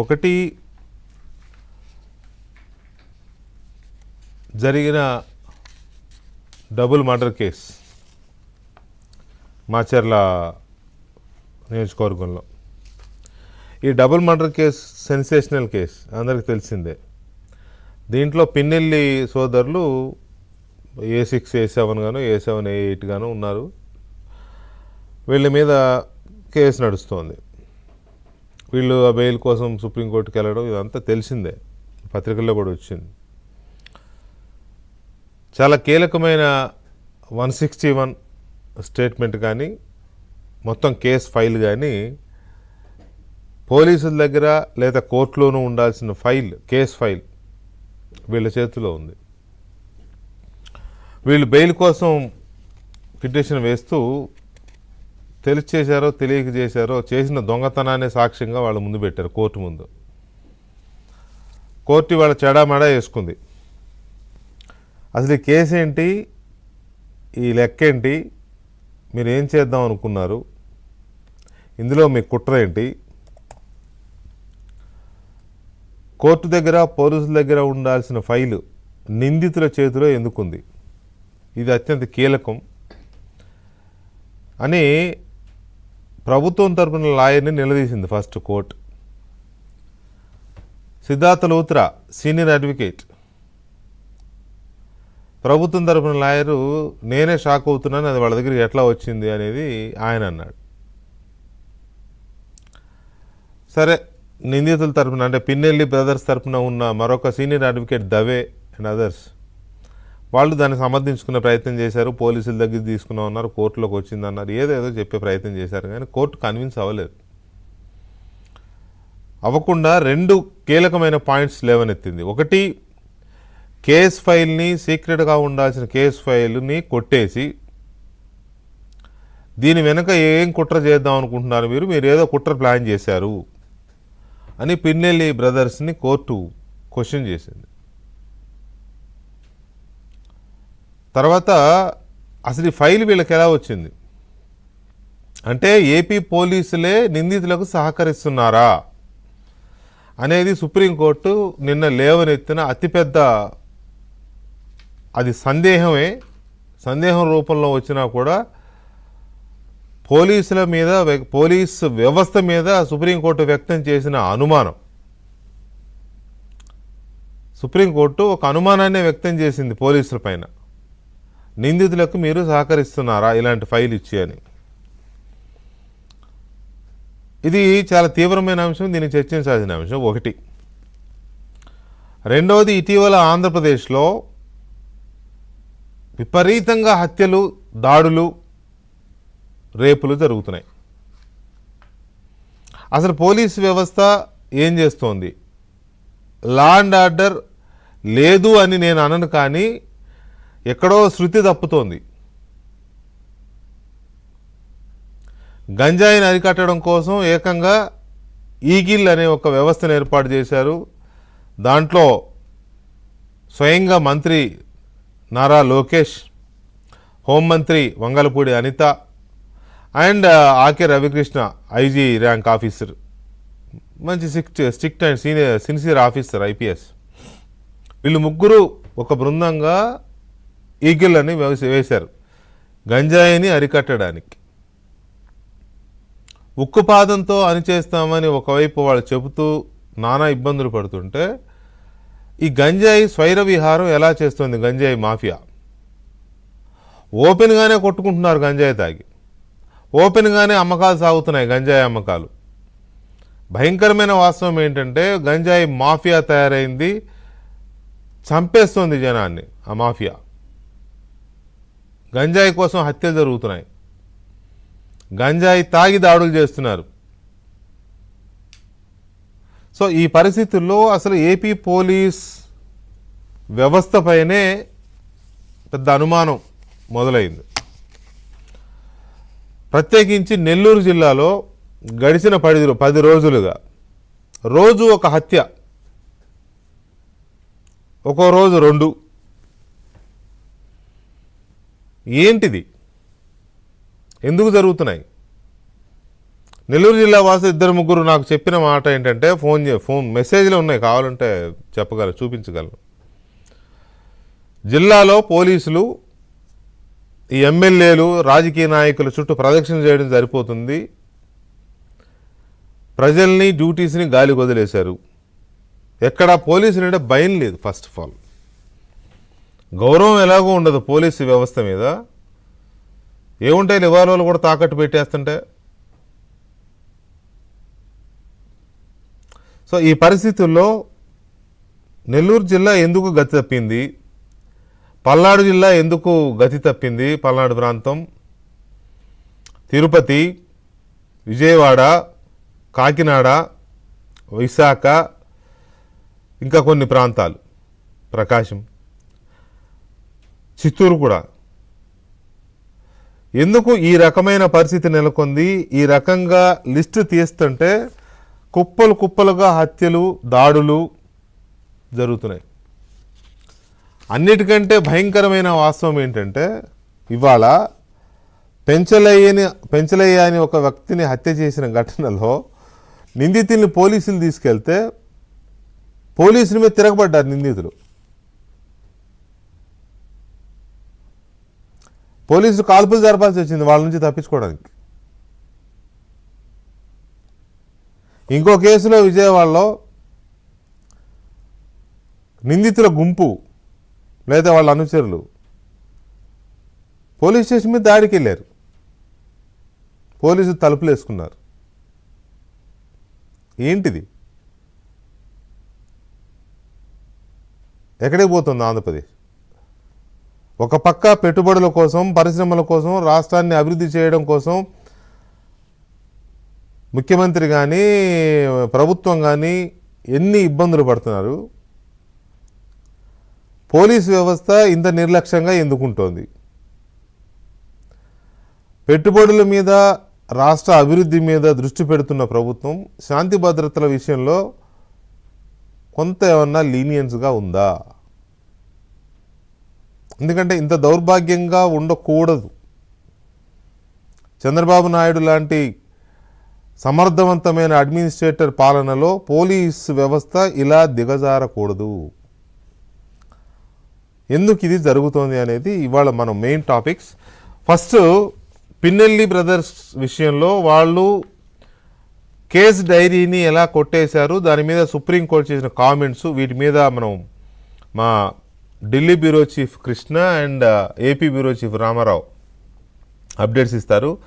ఒకటి జరిగిన double murder case Macherla నియోజకవర్గంలో. ఈ double murder case sensational case అందరికి తెలిసిందే. దీంట్లో పిన్నెల్లి సోదరులు ఏ సిక్స్ ఏ సెవెన్ గాను ఏ సెవెన్ ఏ ఎయిట్ గాను ఉన్నారు. వీళ్ళ మీద కేసు నడుస్తోంది. వీళ్ళు ఆ బెయిల్ కోసం సుప్రీంకోర్టుకి వెళ్ళడం ఇదంతా తెలిసిందే. పత్రికల్లో కూడా వచ్చింది. చాలా కీలకమైన వన్ సిక్స్టీ వన్ స్టేట్మెంట్ కానీ మొత్తం కేస్ ఫైల్ కానీ పోలీసుల దగ్గర లేదా కోర్టులోనూ ఉండాల్సిన ఫైల్ కేస్ ఫైల్ వీళ్ళ చేతిలో ఉంది. వీళ్ళు బెయిల్ కోసం పిటిషన్ వేస్తూ తెలిసి చేశారో తెలియక చేశారో చేసిన దొంగతనాన్ని సాక్ష్యంగా వాళ్ళ ముందు పెట్టారు కోర్టు ముందు. కోర్టు వాళ్ళ చెడామడా వేసుకుంది. అసలు ఈ కేసు ఏంటి? ఈ లెక్క ఏంటి? మీరు ఏం చేద్దాం అనుకున్నారు? ఇందులో మీ కుట్ర ఏంటి? కోర్టు దగ్గర పోలీసుల దగ్గర ఉండాల్సిన ఫైలు నిందితుల చేతిలో ఎందుకుంది? ఇది అత్యంత కీలకం. అని ప్రభుత్వం తరపున లాయర్ని నిలదీసింది first court. Siddhartha Luthra senior advocate. ప్రభుత్వం తరపున లాయరు నేనే షాక్ అవుతున్నాను అది వాళ్ళ దగ్గరికి ఎట్లా వచ్చింది అనేది ఆయన అన్నాడు. సరే నిందితుల తరపున అంటే పిన్నెల్లి బ్రదర్స్ తరపున ఉన్న మరొక senior advocate Dave and others. వాళ్ళు దాన్ని సమర్థించుకునే ప్రయత్నం చేశారు పోలీసుల దగ్గర తీసుకున్నాం అన్నారు కోర్టులోకి వచ్చింది అన్నారు ఏదేదో చెప్పే ప్రయత్నం చేశారు కానీ కోర్టు కన్విన్స్ అవ్వలేదు. అవ్వకుండా రెండు కీలకమైన పాయింట్స్ లేవనెత్తింది. ఒకటి కేస్ ఫైల్ని సీక్రెట్గా ఉండాల్సిన కేస్ ఫైల్ని కొట్టేసి దీని వెనుక ఏం కుట్ర చేద్దాం అనుకుంటున్నారు మీరు? మీరు ఏదో కుట్ర ప్లాన్ చేశారు అని పిన్నెల్లి బ్రదర్స్ని కోర్టు క్వశ్చన్ చేసింది. తర్వాత అసలు ఈ ఫైల్ వీళ్ళకి ఎలా వచ్చింది? అంటే ఏపీ పోలీసులే నిందితులకు సహకరిస్తున్నారా? అనేది సుప్రీంకోర్టు నిన్న లేవనెత్తిన అతిపెద్ద అది సందేహమే. సందేహం రూపంలో వచ్చినా కూడా పోలీసుల మీద పోలీసు వ్యవస్థ మీద సుప్రీంకోర్టు వ్యక్తం చేసిన అనుమానం. సుప్రీంకోర్టు ఒక అనుమానాన్ని వ్యక్తం చేసింది పోలీసుల పైన. నిందితులకు మీరు సహకరిస్తున్నారా? ఇలాంటి ఫైల్ ఇచ్చి అని. ఇది చాలా తీవ్రమైన అంశం దీన్ని చర్చించాల్సిన అంశం ఒకటి. రెండవది ఇటీవల ఆంధ్రప్రదేశ్లో విపరీతంగా హత్యలు దాడులు రేపులు జరుగుతున్నాయి. అసలు పోలీస్ వ్యవస్థ ఏం చేస్తోంది? లా అండ్ ఆర్డర్ లేదు అని నేను అనను కానీ ఎక్కడో శృతి తప్పుతోంది. గంజాయిని అరికట్టడం కోసం ఏకంగా ఈగిల్ అనే ఒక వ్యవస్థను ఏర్పాటు చేశారు. దాంట్లో స్వయంగా మంత్రి నారా లోకేష్ హోంమంత్రి Vangalapudi Anitha and A K Ravikrishna IG rank officer. మంచి strict strict and senior sincere officer IPS. వీళ్ళు ముగ్గురు ఒక బృందంగా ఈగిళ్ళని వేసి- వేశారు. గంజాయిని అరికట్టడానికి. ఉక్కుపాదంతో అనిచేస్తామని ఒకవైపు వాళ్ళు చెబుతూ నానా ఇబ్బందులు పడుతుంటే ఈ గంజాయి స్వైర విహారం ఎలా చేస్తుంది గంజాయి మాఫియా? ఓపెన్గానే కొట్టుకుంటున్నారు గంజాయి తాగి. ఓపెన్గానే అమ్మకాలు సాగుతున్నాయి గంజాయి అమ్మకాలు. భయంకరమైన వాస్తవం ఏంటంటే గంజాయి మాఫియా తయారైంది చంపేస్తుంది జనాన్ని ఆ మాఫియా. గంజాయి కోసం హత్యలు జరుగుతున్నాయి. గంజాయి తాగి దాడులు చేస్తున్నారు. సో ఈ పరిస్థితుల్లో అసలు ఏపీ పోలీస్ వ్యవస్థపైనే పెద్ద అనుమానం మొదలైంది. ప్రత్యేకించి నెల్లూరు జిల్లాలో గడిచిన పది పది రోజులుగా రోజు ఒక హత్య ఒక్కో రోజు రెండు. ఏంటిది? ఎందుకు జరుగుతున్నాయి? నెల్లూరు జిల్లా వాసు ఇద్దరు ముగ్గురు నాకు చెప్పిన మాట ఏంటంటే ఫోన్ చే ఫోన్ మెసేజ్లు ఉన్నాయి కావాలంటే చెప్పగలను చూపించగలను జిల్లాలో పోలీసులు ఈ ఎమ్మెల్యేలు రాజకీయ నాయకుల చుట్టూ ప్రదక్షిణ చేయడం సరిపోతుంది. ప్రజల్ని డ్యూటీస్ని గాలి వదిలేశారు. ఎక్కడ పోలీసులు అంటే భయం లేదు ఫస్ట్ ఆఫ్ ఆల్ గౌరవం ఎలాగో ఉండదు పోలీసు వ్యవస్థ మీద. ఏముంటాయి నివారణలు కూడా తాకట్టు పెట్టేస్తుంటే. సో ఈ పరిస్థితుల్లో నెల్లూరు జిల్లా ఎందుకు గతి తప్పింది? పల్నాడు జిల్లా ఎందుకు గతి తప్పింది? పల్నాడు ప్రాంతం. తిరుపతి విజయవాడ కాకినాడ విశాఖ ఇంకా కొన్ని ప్రాంతాలు. ప్రకాశం. చిత్తూరు కూడా. ఎందుకు ఈ రకమైన పరిస్థితి నెలకొంది? ఈ రకంగా లిస్టు తీస్తుంటే కుప్పలు కుప్పలుగా హత్యలు దాడులు జరుగుతున్నాయి. అన్నిటికంటే భయంకరమైన వాస్తవం ఏంటంటే ఇవాళ పెంచలయ్యని పెంచలయ్య అని ఒక వ్యక్తిని హత్య చేసిన ఘటనలో నిందితుల్ని పోలీసులు తీసుకెళ్తే పోలీసుల మీద తిరగబడ్డారు నిందితులు. పోలీసులు కాల్పులు జరపాల్సి వచ్చింది వాళ్ళ నుంచి తప్పించుకోవడానికి. ఇంకో కేసులో విజయవాడలో నిందితుల గుంపు లేదా వాళ్ళ అనుచరులు పోలీస్ స్టేషన్ మీద దాడికి వెళ్ళారు పోలీసులు తలుపులు వేసుకున్నారు ఏంటిది? ఎక్కడికి పోతుంది ఆంధ్రప్రదేశ్? ఒక పక్క పెట్టుబడుల కోసం పరిశ్రమల కోసం రాష్ట్రాన్ని అభివృద్ధి చేయడం కోసం ముఖ్యమంత్రి కానీ ప్రభుత్వం కానీ ఎన్ని ఇబ్బందులు పడుతున్నారు? పోలీస్ వ్యవస్థ ఇంత నిర్లక్ష్యంగా ఎందుకుంటోంది? పెట్టుబడుల మీద రాష్ట్ర అభివృద్ధి మీద దృష్టి పెడుతున్న ప్రభుత్వం శాంతి భద్రతల విషయంలో కొంత ఏమన్నా లీనియన్స్గా ఉందా? ఎందుకంటే ఇంత దౌర్భాగ్యంగా ఉండకూడదు. చంద్రబాబు నాయుడు లాంటి సమర్థవంతమైన అడ్మినిస్ట్రేటర్ పాలనలో పోలీస్ వ్యవస్థ ఇలా దిగజారకూడదు. ఎందుకు ఇది జరుగుతోంది అనేది ఇవాళ మనం main topics. First Pinnelli brothers విషయంలో వాళ్ళు కేస్ డైరీని ఎలా కొట్టేశారు దాని మీద సుప్రీంకోర్టు చేసిన కామెంట్స్ వీటి మీద మనం మా Delhi bureau chief Krishna and AP bureau chief Ramarao updates ఇస్తారు.